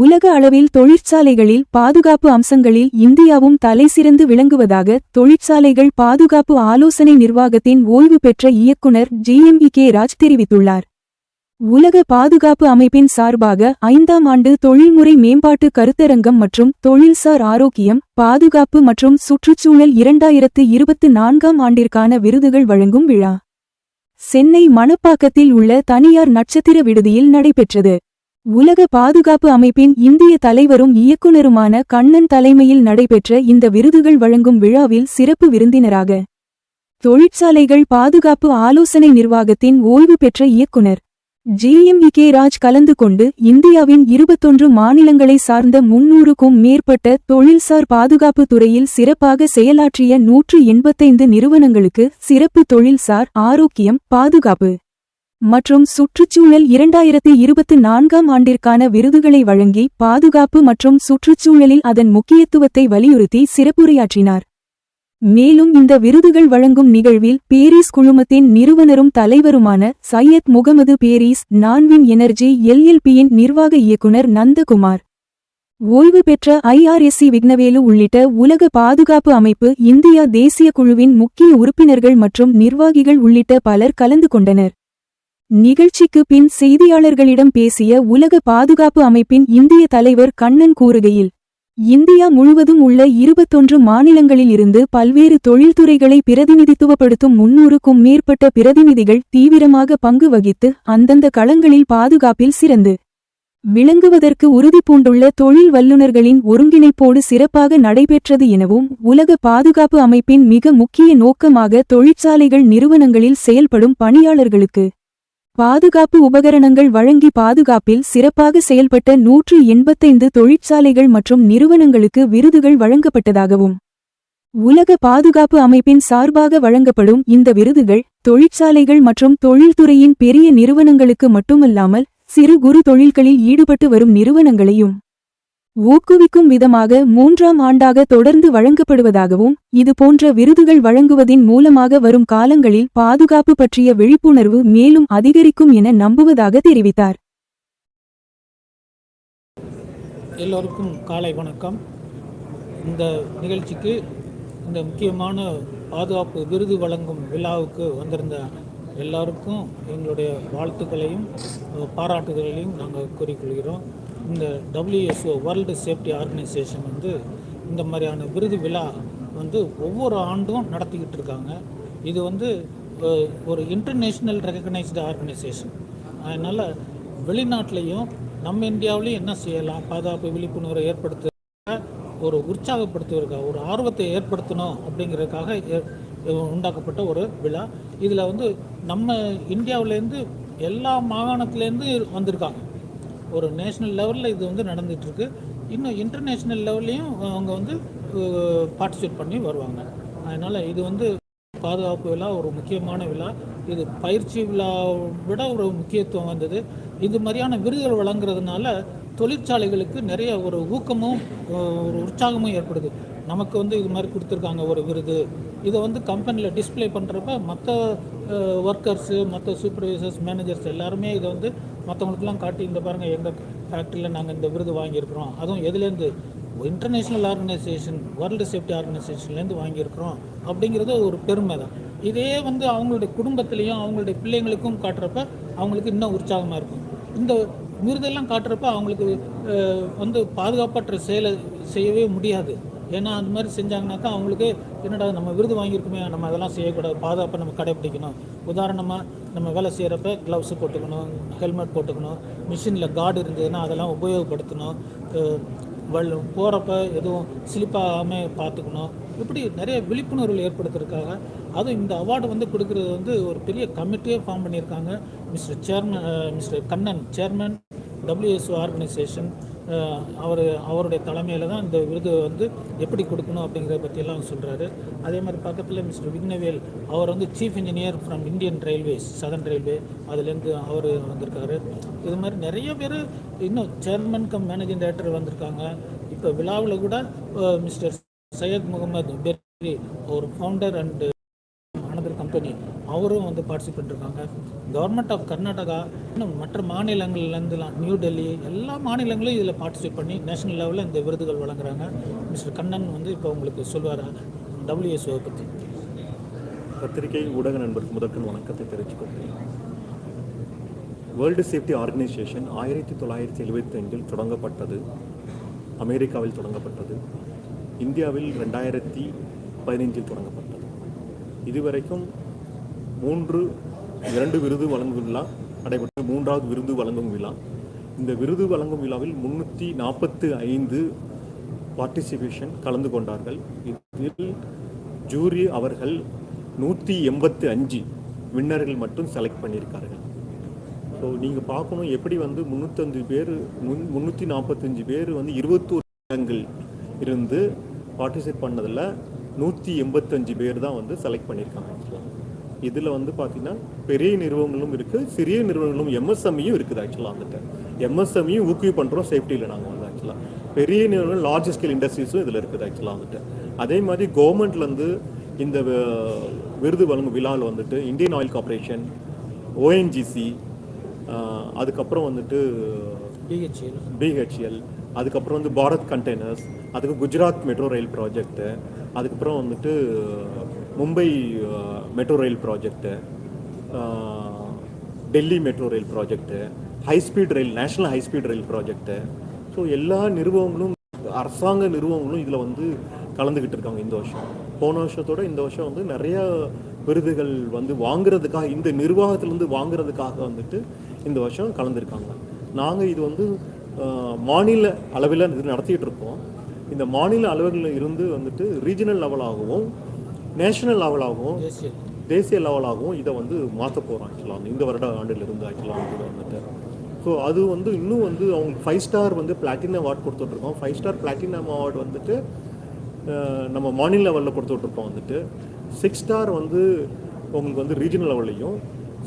உலக அளவில் தொழிற்சாலைகளில் பாதுகாப்பு அம்சங்களில் இந்தியாவும் தலைசிறந்து விளங்குவதாக தொழிற்சாலைகள் பாதுகாப்பு ஆலோசனை நிர்வாகத்தின் ஓய்வு பெற்ற இயக்குனர் ஜிஎம்இ கே. ராஜ் தெரிவித்துள்ளார். உலக பாதுகாப்பு அமைப்பின் சார்பாக ஐந்தாம் ஆண்டு தொழில்முறை மேம்பாட்டு கருத்தரங்கம் மற்றும் தொழில்சார் ஆரோக்கியம் பாதுகாப்பு மற்றும் சுற்றுச்சூழல் இரண்டாயிரத்து இருபத்து நான்காம் ஆண்டிற்கான விருதுகள் வழங்கும் விழா. சென்னை மணப்பாக்கத்தில் உள்ள தனியார் நட்சத்திர விடுதியில் நடைபெற்றது. உலக பாதுகாப்பு அமைப்பின் இந்திய தலைவரும் இயக்குனருமான கண்ணன் தலைமையில் நடைபெற்ற இந்த விருதுகள் வழங்கும் விழாவில் சிறப்பு விருந்தினராக தொழிற்சாலைகள் பாதுகாப்பு ஆலோசனை நிர்வாகத்தின் ஓய்வு பெற்ற இயக்குனர் ஜிஎம்இ கே ராஜ் கலந்து கொண்டு இந்தியாவின் இருபத்தொன்று மாநிலங்களை சார்ந்த முன்னூறுக்கும் மேற்பட்ட தொழில்சார் பாதுகாப்பு துறையில் சிறப்பாக செயலாற்றிய நூற்று எண்பத்தைந்து நிறுவனங்களுக்கு சிறப்பு தொழில்சார் ஆரோக்கியம் பாதுகாப்பு மற்றும் சுற்றுச்சூழல் இரண்டாயிரத்து இருபத்து நான்காம் ஆண்டிற்கான விருதுகளை வழங்கி பாதுகாப்பு மற்றும் சுற்றுச்சூழலில் அதன் முக்கியத்துவத்தை வலியுறுத்தி சிறப்புரையாற்றினார். மேலும் இந்த விருதுகள் வழங்கும் நிகழ்வில் பேரிஸ் குழுமத்தின் நிறுவனரும் தலைவருமான சையத் முகமது பேரிஸ் நான்வின் எனர்ஜி எல்எல்பியின் நிர்வாக இயக்குனர் நந்தகுமார் ஓய்வு பெற்ற ஐஆர்எஸ்சி விக்னவேலு உள்ளிட்ட உலக பாதுகாப்பு அமைப்பு இந்தியா தேசிய குழுவின் முக்கிய உறுப்பினர்கள் மற்றும் நிர்வாகிகள் உள்ளிட்ட பலர் கலந்து கொண்டனர். நிகழ்ச்சிக்கு பின் செய்தியாளர்களிடம் பேசிய உலக பாதுகாப்பு அமைப்பின் இந்திய தலைவர் கண்ணன் கூறுகையில் இந்தியா முழுவதும் உள்ள இருபத்தொன்று மாநிலங்களில் இருந்து பல்வேறு தொழில்துறைகளை பிரதிநிதித்துவப்படுத்தும் முன்னூறுக்கும் மேற்பட்ட பிரதிநிதிகள் தீவிரமாக பங்கு வகித்து அந்தந்த களங்களில் பாதுகாப்பில் சிறந்து விளங்குவதற்கு உறுதிபூண்டுள்ள தொழில் வல்லுநர்களின் ஒருங்கிணைப்போடு சிறப்பாக நடைபெற்றது எனவும் உலக பாதுகாப்பு அமைப்பின் மிக முக்கிய நோக்கமாக தொழிற்சாலைகள் நிறுவனங்களில் செயல்படும் பணியாளர்களுக்கு பாதுகாப்பு உபகரணங்கள் வழங்கி பாதுகாப்பில் சிறப்பாக செயல்பட்ட நூற்று எண்பத்தைந்து தொழிற்சாலைகள் மற்றும் நிறுவனங்களுக்கு விருதுகள் வழங்கப்பட்டதாகவும் உலக பாதுகாப்பு அமைப்பின் சார்பாக வழங்கப்படும் இந்த விருதுகள் தொழிற்சாலைகள் மற்றும் தொழில்துறையின் பெரிய நிறுவனங்களுக்கு மட்டுமல்லாமல் சிறு குறு தொழில்களில் ஈடுபட்டு வரும் நிறுவனங்களையும் ஊக்குவிக்கும் விதமாக மூன்றாம் ஆண்டாக தொடர்ந்து வழங்கப்படுவதாகவும் இதுபோன்ற விருதுகள் வழங்குவதின் மூலமாக வரும் காலங்களில் பாதுகாப்பு பற்றிய விழிப்புணர்வு மேலும் அதிகரிக்கும் என நம்புவதாக தெரிவித்தார். எல்லோருக்கும் காலை வணக்கம். இந்த நிகழ்ச்சிக்கு இந்த முக்கியமான பாதுகாப்பு விருது வழங்கும் விழாவுக்கு வந்திருந்த எல்லாருக்கும் எங்களுடைய வாழ்த்துக்களையும் அஹ், பாராட்டுதலையும் நாங்கள் கூறிக்கொள்கிறோம். இந்த டபிள்யூஎஸ்ஓ வேர்ல்டு சேஃப்டி ஆர்கனைசேஷன் வந்து இந்த மாதிரியான விருது விழா வந்து ஒவ்வொரு ஆண்டும் நடத்திக்கிட்டு இருக்காங்க. இது வந்து ஒரு இன்டர்நேஷ்னல் ரெகக்னைஸ்டு ஆர்கனைசேஷன் அதனால் வெளிநாட்டிலையும் நம்ம இந்தியாவிலையும் என்ன செய்யலாம்? பாதுகாப்பு விழிப்புணர்வை ஏற்படுத்த ஒரு உற்சாகப்படுத்துவதற்காக ஒரு ஆர்வத்தை ஏற்படுத்தணும் அப்படிங்கிறதுக்காக உண்டாக்கப்பட்ட ஒரு விழா. இதில் வந்து நம்ம இந்தியாவிலேருந்து எல்லா மாகாணத்துலேருந்து வந்திருக்காங்க. ஒரு நேஷ்னல் லெவலில் இது வந்து நடந்துகிட்ருக்கு இன்னும் இன்டர்நேஷ்னல் லெவல்லையும் அவங்க வந்து பார்ட்டிசிபேட் பண்ணி வருவாங்க. அதனால் இது வந்து பாதுகாப்பு விழா ஒரு முக்கியமான விழா. இது பயிற்சி விழா விட ஒரு முக்கியத்துவம் வந்தது. இது மாதிரியான விருதுகள் வழங்குறதுனால தொழிற்சாலைகளுக்கு நிறைய ஒரு ஊக்கமும் ஒரு உற்சாகமும் ஏற்படுது. நமக்கு வந்து இது மாதிரி கொடுத்துருக்காங்க ஒரு விருது. இதை வந்து கம்பெனியில் டிஸ்ப்ளே பண்ணுறப்ப மற்ற ஒர்க்கர்ஸு மற்ற சூப்பர்வைசர்ஸ் மேனேஜர்ஸ் எல்லாருமே இதை வந்து மற்றவங்களுக்குலாம் காட்டி இந்த பாருங்கள் எங்கள் ஃபேக்ட்ரியில் நாங்கள் இந்த விருது வாங்கியிருக்கிறோம். அதுவும் எதுலேருந்து? இன்டர்நேஷ்னல் ஆர்கனைசேஷன் வேர்ல்டு சேஃப்டி ஆர்கனைசேஷன்லேருந்து வாங்கியிருக்கிறோம் அப்படிங்கிறது ஒரு பெருமை தான். இதே வந்து அவங்களுடைய குடும்பத்திலையும் அவங்களுடைய பிள்ளைங்களுக்கும் காட்டுறப்ப அவங்களுக்கு இன்னும் உற்சாகமாக இருக்கும். இந்த விருதெல்லாம் காட்டுறப்ப அவங்களுக்கு வந்து பாதுகாப்பற்ற செயலை செய்யவே முடியாது. ஏன்னா அந்த மாதிரி செஞ்சாங்கனாக்கா அவங்களுக்கு என்னடா நம்ம விருது வாங்கியிருக்குமே நம்ம அதெல்லாம் செய்யக்கூடாது பாதுகாப்பை நம்ம கடைப்பிடிக்கணும். உதாரணமாக நம்ம வேலை செய்கிறப்ப க்ளவுஸு போட்டுக்கணும் ஹெல்மெட் போட்டுக்கணும் மிஷினில் கார்டு இருந்ததுன்னா அதெல்லாம் உபயோகப்படுத்தணும். வல் போகிறப்ப எதுவும் ஸ்லிப்பாகாமல் பார்த்துக்கணும். இப்படி நிறைய விழிப்புணர்வு ஏற்படுத்துறதுக்காக அதுவும் இந்த அவார்டு வந்து கொடுக்குறது வந்து ஒரு பெரிய கமிட்டியே ஃபார்ம் பண்ணியிருக்காங்க. Mister chairman mister Kannan chairman WSO organisation அவர் அவருடைய தலைமையில் தான் இந்த விருது வந்து எப்படி கொடுக்கணும் அப்படிங்கிறத பற்றியெல்லாம் சொல்கிறாரு அதே மாதிரி பக்கத்தில் மிஸ்டர் விக்னவேல் அவர் வந்து chief engineer from Indian railways southern railway அதுலேருந்து அவர் வந்திருக்காரு. இது மாதிரி நிறைய பேர் இன்னும் சேர்மன் கம் மேனேஜிங் டைரக்டர் வந்திருக்காங்க. இப்போ விழாவில் கூட மிஸ்டர் சையத் முகமது பெரி ஒரு ஃபவுண்டர் அண்டு கம்பெனி அவரும் வந்து பார்ட்டிசிபேட் இருக்காங்க. கவர்மெண்ட் ஆஃப் கர்நாடகா இன்னும் மற்ற மாநிலங்கள்லேருந்துலாம் நியூ டெல்லி எல்லா மாநிலங்களும் இதில் பார்ட்டிசிபேட் பண்ணி நேஷனல் லெவலில் இந்த விருதுகள் வழங்குறாங்க. மிஸ்டர் கண்ணன் வந்து இப்போ உங்களுக்கு சொல்லுவார் டபிள்யூஎஸ்ஓ பற்றி பத்திரிகை ஊடக நண்பருக்கு முதற்கன் வணக்கத்தை தெரிவித்துக்கொள்கிறேன் வேர்ல்டு சேஃப்டி ஆர்கனைசேஷன் ஆயிரத்தி தொள்ளாயிரத்தி எழுபத்தைந்தில் தொடங்கப்பட்டது. அமெரிக்காவில் தொடங்கப்பட்டது. இந்தியாவில் ரெண்டாயிரத்தி பதினைஞ்சில் தொடங்கப்பட்டது. இதுவரைக்கும் மூன்று இரண்டு விருது வழங்கும் விழா நடைபெற்ற மூன்றாவது விருது வழங்கும் விழா. இந்த விருது வழங்கும் விழாவில் முன்னூற்றி நாற்பத்து ஐந்து பார்ட்டிசிபேஷன் கலந்து கொண்டார்கள். இதில் ஜூரி அவர்கள் நூற்றி எண்பத்து அஞ்சு வின்னர்கள் மட்டும் செலக்ட் பண்ணியிருக்கார்கள். ஸோ நீங்கள் பார்க்கணும் எப்படி வந்து முந்நூற்றஞ்சு பேர் முன் முந்நூற்றி நாற்பத்தஞ்சு பேர் வந்து இருபத்தோரு இடங்கள் இருந்து பார்ட்டிசிபேட் பண்ணதில் நூற்றி எண்பத்தஞ்சு பேர் தான் வந்து செலக்ட் பண்ணியிருக்காங்க ஆக்சுவலாக இதில் வந்து பார்த்தீங்கன்னா பெரிய நிறுவனங்களும் இருக்குது சிறிய நிறுவனங்களும் எம்எஸ்எம்இயும் இருக்குது ஆக்சுவலாக வந்துட்டு. எம்எஸ்எம்இயும் ஊக்குவி பண்ணுறோம் சேஃப்டியில் நாங்கள் வந்து ஆக்சுவலாக பெரிய நிறுவனம் லார்ஜ் ஸ்கேல் இண்டஸ்ட்ரீஸும் இதில் இருக்குது ஆக்சுவலாக வந்துட்டு. அதே மாதிரி கவர்மெண்ட்லேருந்து இந்த விருது வழங்கும் விழாவில் வந்துட்டு இந்தியன் ஆயில் கார்பரேஷன் ஓஎன்ஜிசி அதுக்கப்புறம் வந்துட்டு பிஹெச்எல் பிஹெச்எல் அதுக்கப்புறம் வந்து பாரத் கண்டெய்னர்ஸ் அதுக்கு குஜராத் மெட்ரோ ரயில் ப்ராஜெக்ட்டு அதுக்கப்புறம் வந்துட்டு Mumbai metro rail project Delhi metro rail project high speed rail national high speed rail project so எல்லா நிறுவனங்களும் அரசாங்க நிறுவனங்களும் இதில் வந்து கலந்துக்கிட்டு இருக்காங்க இந்த வருஷம். போன வருஷத்தோட இந்த வருஷம் வந்து நிறைய விருதுகள் வந்து வாங்குறதுக்காக இந்த நிர்வாகத்திலேருந்து வாங்குறதுக்காக வந்துட்டு இந்த வருஷம் கலந்துருக்காங்க. நாங்கள் இது வந்து மாநில அளவில் இது நடத்திட்டு இருக்கோம். இந்த மாநில அளவில் இருந்து வந்துட்டு ரீஜனல் லெவலாகவும் நேஷனல் லெவலாகவும் தேசிய. லெவலாகவும் இதை வந்து மாற்ற போகிறோம் ஆக்சுவலாக வந்து இந்த வருட ஆண்டிலிருந்து ஆக்சுவலாக வந்து இதை வந்துட்டு. ஸோ அது வந்து இன்னும் வந்து அவங்க ஃபைவ் ஸ்டார் வந்து பிளாட்டினம் அவார்ட் கொடுத்துட்ருக்கோம். ஃபைவ் ஸ்டார் பிளாட்டினம் அவார்டு வந்துட்டு நம்ம மாநில லெவலில் கொடுத்துட்ருக்கோம் வந்துட்டு. சிக்ஸ் ஸ்டார் வந்து உங்களுக்கு வந்து ரீஜனல் லெவல்லையும்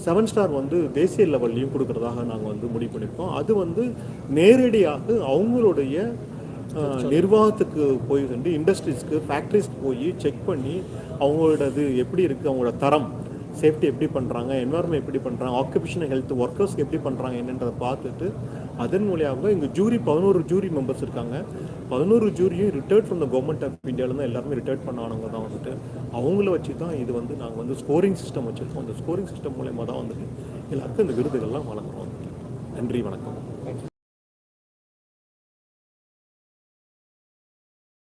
செவன் ஸ்டார் வந்து தேசிய லெவல்லையும் கொடுக்கறதாக நாங்கள் வந்து முடிவு பண்ணியிருக்கோம். அது வந்து நேரடியாக அவங்களுடைய நிர்வாகத்துக்கு போய் சென்று இண்டஸ்ட்ரீஸ்க்கு ஃபேக்ட்ரிஸ்க்கு போய் செக் பண்ணி அவங்களோடது எப்படி இருக்குது அவங்களோட தரம் சேஃப்டி எப்படி பண்ணுறாங்க என்வாரன்மெண்ட் எப்படி பண்ணுறாங்க ஆக்குபேஷனல் ஹெல்த் ஒர்க்கர்ஸ்க்கு எப்படி பண்ணுறாங்க என்னன்றதை பார்த்துட்டு அதன் மூலியமாக இங்கே ஜூரி பதினோரு ஜூரி மெம்பர்ஸ் இருக்காங்க. பதினோரு ஜூரியும் retired from the government of இந்தியாவிலேருந்து எல்லாருமே ரிட்டையர்ட் பண்ணானவங்க தான் வந்துட்டு அவங்கள வச்சு தான் இது வந்து நாங்கள் வந்து ஸ்கோரிங் சிஸ்டம் வச்சுருக்கோம். அந்த ஸ்கோரிங் சிஸ்டம் மூலயமா தான் வந்துட்டு எல்லாருக்கும் இந்த விருதுகள்லாம் வழங்குறோம் நன்றி வணக்கம்.